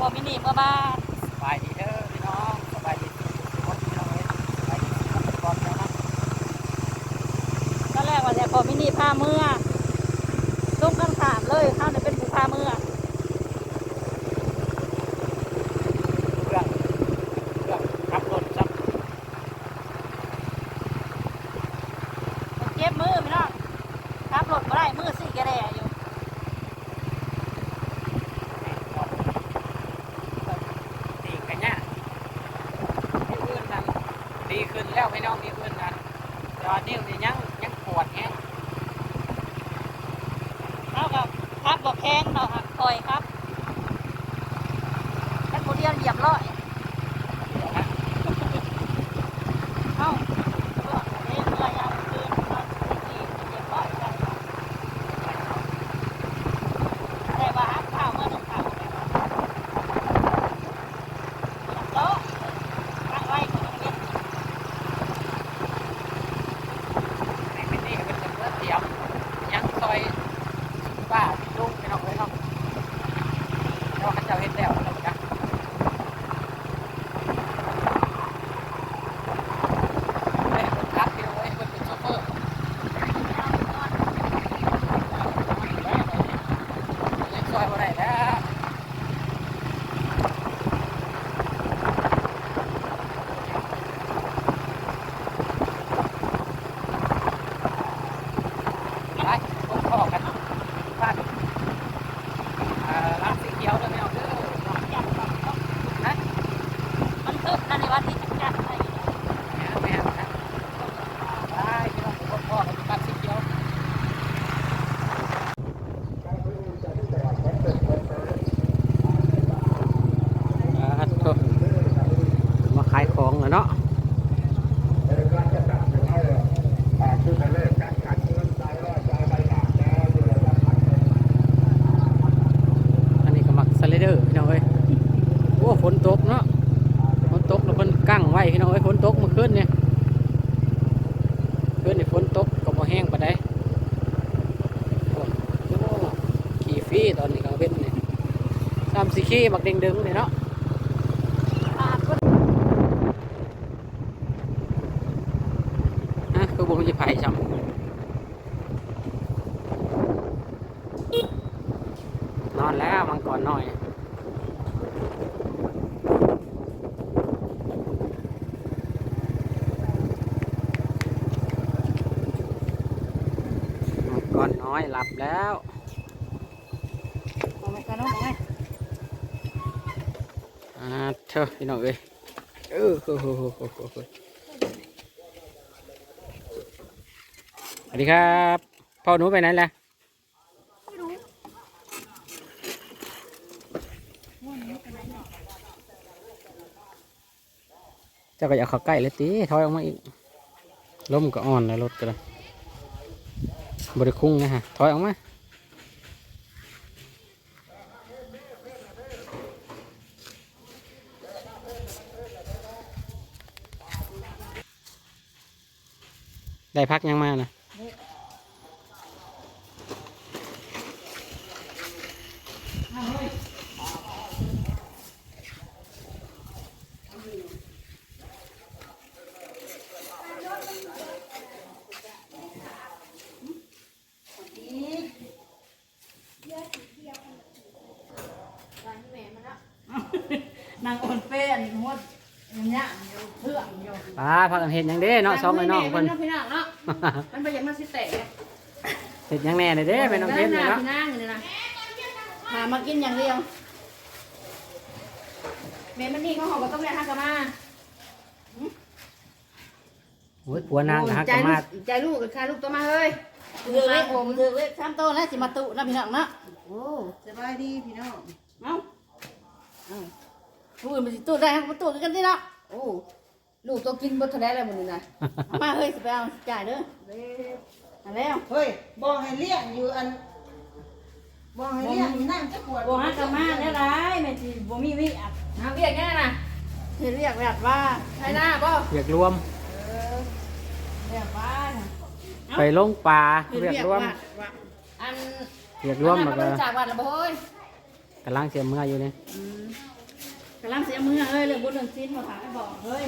บอมินนี่เมื่อบ้านสบายดีเด้อพี่น้องสบายดีทุกคนพี่น้องเอ้ยสบายดีทุกคนแล้วนะตอนแรกว่าจะบอมินนี่พาเมื่อตุ้มกันถามเลยเข้าเนี่ยเป็นผู้พาเมื่อ เครื่องเครื่องขับรถจับ มันเจ็บมือพี่น้องขับรถมาได้มือสี่กระแดอยู่ ตีกันเนี่ยดีขึ้นนั้นดีขึ้นแล้วพี่น้องดีขึ้นนั้นแต่ว่านิ้วนี่ยังยังป วดแฮะเท่ากับครับบอกแข้งเนาะครับคอยครับแค่โมเดียนเหยียบร้อย เดี๋ยวนะ เอ้าเมื่อเมื่อยามคืนมาสี่เหยียบร้อยกันแต่ว่าข้าวเมื่อหนึ่งข้าวแบบว่าเหยียบโต๊ะตั้งไว้ก็ยังเล่น ไอ้เป็นนี่เป็นเพื่อนเตรียมยังซอยป้าพี่ลุงพี่น้องเอ้ยเนาะแล้วเขาเจ้าเฮ็ดแล้วแล้วจ้ะเฮ้ยคนขับพี่น้องเอ้ยคนเป็นโชเฟอร์ ยังซอยบ่ได้แล้ว ไปพบพ่อกันบ้านร้านสีเขียวเด้อไม่เอาเด้อ จับแบบเนาะ นะ มันคึกนั่นในวันที่จัดจัดอะไรอยู่ แม่แม่นะไปพี่น้องพบพ่อกันบ้านสีเขียวอ่าโถ่มาขายของแล้วเนาะ อันนี้ก็มักสไลเดอร์พี่น้องเอ้ยโอ้ฝนตกเนาะ ฝนตกแล้วเพิ่นกั้งไว้ พี่น้องเอ้ฝนตกเมื่อคืนเนี่ยคืนนี่ฝนตกก็บ่แห้งไปานใดโอ้โหขี่ฟรีตอนนี้ก็เว้นเนี่ยตามสิขี่บักเด้งดึงนี่เนาะก็บ่มีไผซ้ำนอนแล้วมังกรน้อย มังกรน้อยหลับแล้ว เอาไปกันเนาะเอาไป อ่าเธอะพี่น้องเอ้ยเออโอ้โหสวัสดีครับพ่อหนูไปไหนล่ะเจ้าก็อยากเข้าใกล้เลยตีถอยออกมาอีกล้มก็อ่อนแล้วรถก็เลยบริคุ้งนะฮะถอยออกมา ได้พักยังมานะนางอ่อนเป้นหัวอย่าง เงี้ยอยู่เพื่อนอยู่ป้าพักกันเห็นยังเด้เนาะสองไอ้น้องเพิ่น พี่น้องเนาะ มันไปยังมาสิเตะเห็นยังแน่เลยเด้ไปน้องเทนเลยเนาะพี่นางอยู่นี่นะหามากินอย่างเดียวเมมันนี่เขาหอกก็ต้องเรียนฮักกะมาโอ้ยผัวนางฮักกะมาใจลูกกับค่าลูกตัวมาเฮ้ยถือเลขผมถือเลขสามโต้แล้วสิมาตุนะพี่น้องเนาะโอ้สบายดีพี่น้อง เอ้าเอ้า ผู้อื่นมันสิตุได้ฮักมาตุกันที่เนาะโอ้ลูกตัวกินบดทะเลอะไรหมดเลยนะเอามาเฮ้ยสิไปเอาจ่ายเด้อเว้ยเอาแล้วเฮ้ยบอกให้เลี้ยงอยู่อันบอกให้เลี้ยงอยู่นั่นจะปวดบ่ฮักกะมาแล้วไรแม่สิบ่มีวิอัดน้ำเรียกแน่น่ะเฮ็ดเรียกแบบว่าใช่หน้าบ่เรียกรวมเออแบบว่าไปลงปลาเรียกรวมอันเรียกรวมอันแล้นั้วนก็ก็จากวัดละบ่เฮ้ยกำลังเสียเมื่ออยู่นี่ กำลังเสียมือเฮ้ยเรื่องบุญเรื่องชิ้นมาถามให้บอกเฮ้ย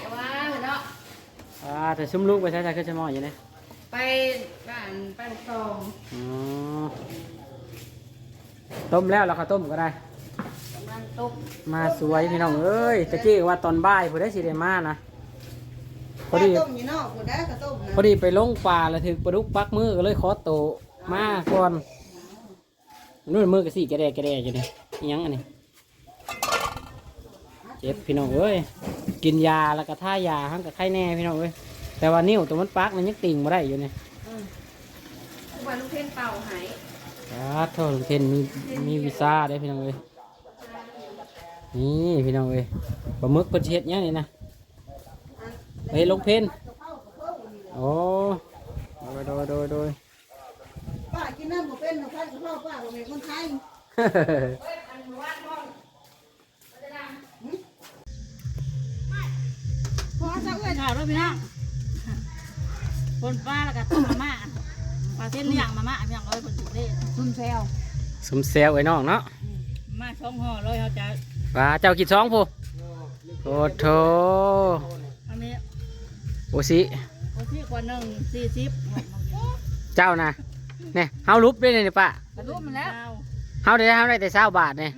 แต่ว่าเนาะอ่าแต่ซุ่มลูกไปใช้ใช้ขึ้นชั่วโมงอยู่นี่ไปบ้านไปลูกตองอ๋อต้มแล้วเราก็ต้มก็ได้ กำลังตกมาสวยพี่น้องเอ้ยตะกี้ว่าตอนบ่ายพอได้สิได้มานะพอดีต้มอยู่นอกกูได้ก็ต้มนะพอดีไปลงป่าแล้วถึงปลาดุกปักมือก็เลยขอโตวมาก่อนนู่นมือก็สี่กระแดกกระแดกอยู่นี่อิหยังอันนี้ เจ็บพี่น้องเอ้ยกินยาแล้วก็ท่ายาทั้งกับไข้แน่พี่น้องเอ้ยแต่ว่านิ้วตัวมันปักมันยังติ่งมาได้อยู่นี่ทุกวันลูกเพ่นเป่าหายครับโทษลุงเทนมีมีวีซ่าได้พี่น้องเอ้ยนี่พี่น้องเอ้ยปลาหมึกเพิ่นสิเช็ดเนี้ยนี่นะเฮ้ยลงเพนโอ้โดยโดยโดยโดย ป้ากินน้ำบ่เป็นน้ำพันกับพ่อป้าบ่เป็นคนไทยาวด้วยพี่น้องคนป้าแล้วก็ต้มมาม่าปลาเส้นเลี้ยงมาม่าพี่น้องเอ้ยคนจุดเด้ซุ่มแซวสมเซลไอ้น้องเนาะมาม่าช่องห่อเลยเขาจะว่าเจ้ากินสองผู้โอ้โถอันนี้โอสิโอ้ที่กว่าหนึ่งสี่สิบเจ้านะเนี่ยเฮาลุบได้วยเนี่ยป้ากระดุมมันแล้วเฮาได้เฮาได้แต่เศร้าบาทเนี่ย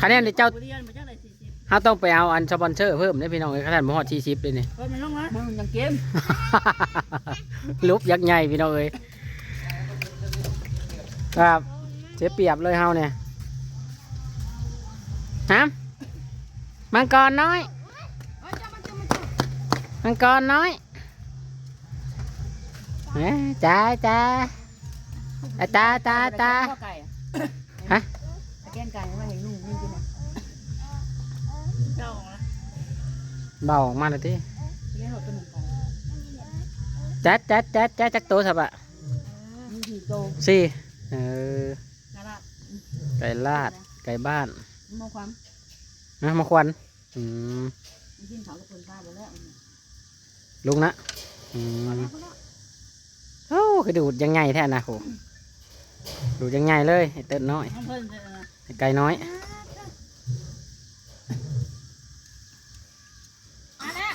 คะแนนเดี๋ยวเจ้า เรียนมาจา กไหนสี่สิบเฮาต้องไปเอาอันสปอนเซอร์เพิ่มได้พี่น้องเอ้ยขนาดบ่ฮอดสี่สิบเลยนี่ก็มันลงนะมันยังเกมลุบยักษ์ใหญ่พี่น้องเอ้ยครับเสียเปรียบเลยเฮาเนี่ยฮะมังกรน้อย มังกรน้อยเอ้ยจ้าจ้าอะตาตาตาไก่ฮะตะแกนไก่มาเห็นลุงนี่กินอะ เจ้าของละเบาออกมาเลยทีเลี้ยงหมดตัวหนึ่งไก่จัดจัดจัดจัดจักโตสับอะมีสี่โตสี่เออนั่นละไก่ลาดไก่บ้านมองความนะมาควันอืมมันกินเขากับคนป้าไปแล้วลุงนะอืมโอ้คือดูดยังไงแท้นะโหดูดยังไงเลยไอ้เติร์น้อยน้องเพิ่นเจอนะไอ้ไก่น้อย อันนี้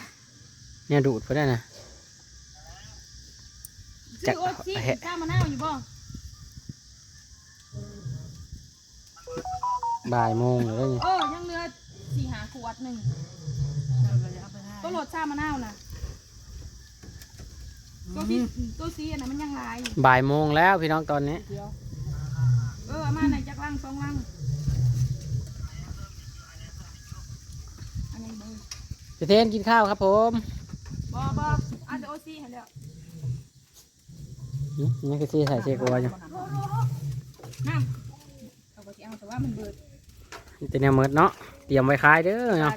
เนี่ยดูดไปได้นะชื่อโอ๊ตซี่ข้าวมะนาวอยู่บ่บ่ายโมงหรือไงโอ้ยังเหลือสี่หาขวดหนึ่งตัวโหลดชามะนาวนะตัวที่ตัวซีอันนั้นมันยังลายอยู่บ่ายโมงแล้วพี่น้องตอนนี้เออเอามาในจักรังสองรังอันนี้เบอร์จะเทนกินข้าวครับผม บอบออันเดอโอซีเห็นแล้วอืมนี่คือซีใส่เชกัวอยู่น้ำเอาไปที่เอาแต่ว่ามันเบิดนี่เป็นแนวเมิดเนาะ เตรียมไว้ขายเด้อเนาะ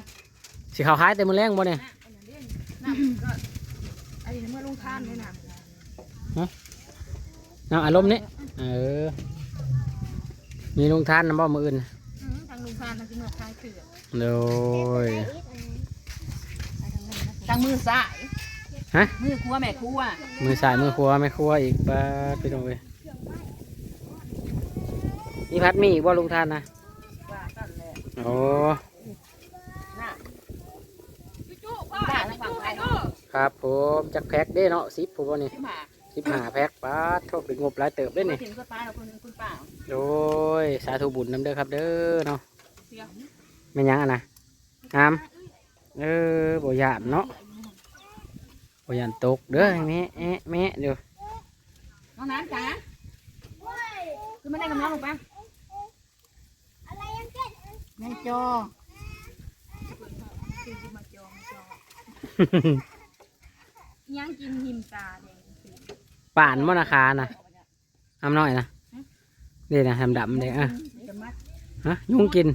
สิเขาขายแต่มือแรงบ่เนี่ยน้ำก็อันนี้เมื่อลงทานเลยนะน้ำอารมณ์นี้ เออ มีลุงทานน้ำบ่มืออื่นอืมทางลงทานทางที่เมื่อคลายเกลือโดยทางมือซ้าย ฮะ มือครัวแม่ครัวมือสายมือครัวไม่ครัวอีกป้าดพี่น้องเอ้ยนี่พัดมีอีกบ่ลุงทานนะว่ากันแหละโอ้น่ะจุ๊พ่อให้จุ๊ให้ดูครับผมจักแพ็กเด้เนาะสิบผมว่านี่ที่หมาสิบห้าแพ็กป้าดโทษเป็นงบหลายเติบเด้นี่ถึงคุณป้าเราคนนึงคุณป้าโดยสาธุบุญน้ำเด้อครับเด้อเนาะเดี๋ยวไม่นยังอะนะงามเออบ่ยานเนาะ บ่ยานตกเด้อแม่แอะแม่เดี๋ยวน้องน้ำจ๋าคือไม่ได้กำลังลงไปแม่จอยังกินหิมตาแดงป่านมนาคานะอำน้อยนะนี่นะดำๆเลยอะฮะยุงกิน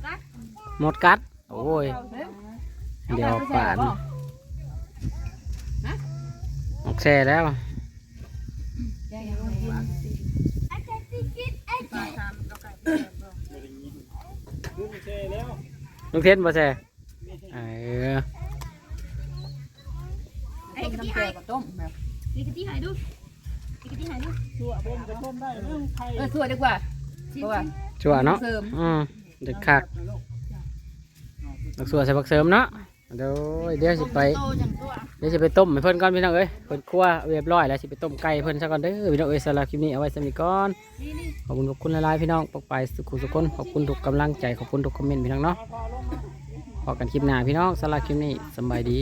หมดกัดโอ้ยเดี๋ยวป่านออก แซ่แล้วแกยังลงกินปลาทำเราไก่ลูกเทนบ่แซ่เออต้มน้ำเกลือกับต้มแบบนี่กะทิหายดูนี่กะทิหายดูชั่วบ่มจะต้มได้เรื่องไทยเออสวยดีกว่าเพราะว่าชัวเนาะเสริมอืมเด็ดคักบักสัวใส่บักเสริมเนาะ เดี๋ยวเดี๋ยวสิไปโตจังตัวเดี๋ยวสิไปต้มให้เพิ่นก่อนพี่น้องเอ้ยเพิ่นคั่วเรียบร้อยแล้วสิไปต้มไก่เพิ่นซะก่อนเด้อพี่น้องเอ้ยสำหรับคลิปนี้เอาไว้สำหรับนี้ก่อนขอบคุณขอบคุณหลายๆพี่น้องปกไปสุขุสุขคนขอบคุณทุกกำลังใจขอบคุณทุกคอมเมนต์พี่น้องเนาะพอกันคลิปหน้าพี่น้องสำหรับคลิปนี้สำบายดี